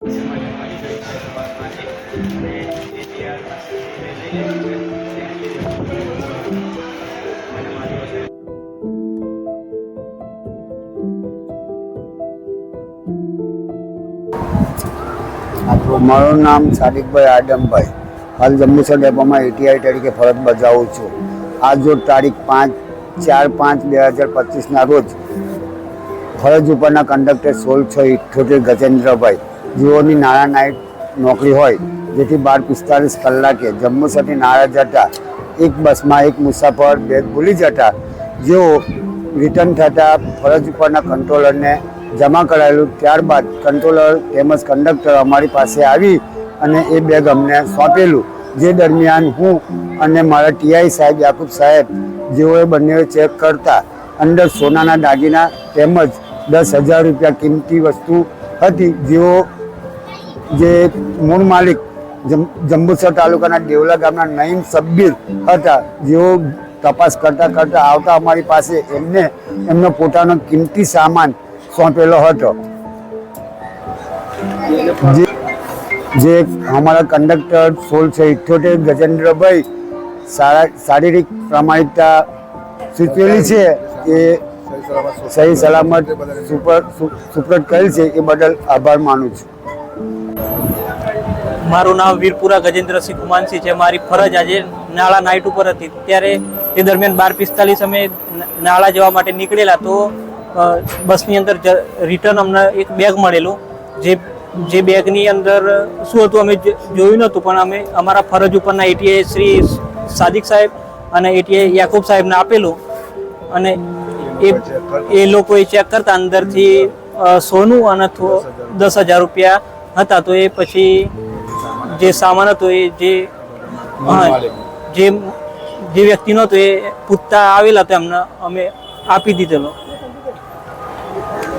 મારું નામ સાદિકભાઈ આડમભાઈ. હાલ જંબુસર ડેપોમાં એટીઆઈ તરીકે ફરજ બજાવું છું. આજ રોજ તારીખ પાંચ, ચાર પાંચ બે હજાર પચીસના રોજ ફરજ ઉપરના કંડક્ટર સોળ છ ઇઠ્ઠોતેર ગજેન્દ્રભાઈ જેઓની નાણા નાઇટ નોકરી હોય, જેથી બાર પિસ્તાલીસ કલાકે જમ્મુ સાથે નારા જતા એક બસમાં એક મુસાફર બેગ ભૂલી જતા જેઓ રિટર્ન થતાં ફરજ ઉપરના કંટ્રોલરને જમા કરાયેલું. ત્યારબાદ કંટ્રોલર તેમજ કંડક્ટર અમારી પાસે આવી અને એ બેગ અમને સોંપેલું. જે દરમિયાન હું અને મારા ટીઆઈ સાહેબ, યાકુબ સાહેબ જેઓએ બંને ચેક કરતા અંદર સોનાના દાગીના તેમજ દસ હજાર રૂપિયા કિંમતી વસ્તુ હતી. જેઓ જે મૂળ માલિક જંબુસર તાલુકાના દેવલા ગામના નઈમ સબ્બીર હતા, જેઓ તપાસ કરતા કરતા આવતા અમારી પાસે એમને, એમનો પોતાનો કિંમતી સામાન સોંપેલો હતો. જે અમારા કંડક્ટર સોળ છે ઇઠ્યોતેર ગજેન્દ્રભાઈ શારીરિક પ્રામાણિકતા સૂચવેલી છે, એ સહી સલામત સુપર સુપ્રત કરેલ છે, એ બદલ આભાર માનું છું. મારું નામ વીરપુરા ગજેન્દ્રસિંહ કુમાનસિંહ છે. મારી ફરજ આજે નાળા નાઇટ ઉપર હતી. ત્યારે તે દરમિયાન બાર પિસ્તાલીસ અમે નાળા જવા માટે નીકળેલા તો બસની અંદર રિટર્ન અમને એક બેગ મળેલું. જે જે બેગની અંદર શું હતું અમે જોયું નહોતું, પણ અમે અમારા ફરજ ઉપરના એટીએ શ્રી સાદિક સાહેબ અને એટીએ યાકુબ સાહેબને આપેલું. અને એ એ લોકોએ ચેક કરતા અંદરથી સોનું અને દસ હજાર રૂપિયા હતા. તો એ પછી જે સામાન હતો એ જે જે જે વ્યક્તિનો હતો એ પૂછતા આવેલા હતા એમને અમે આપી દીધેલો.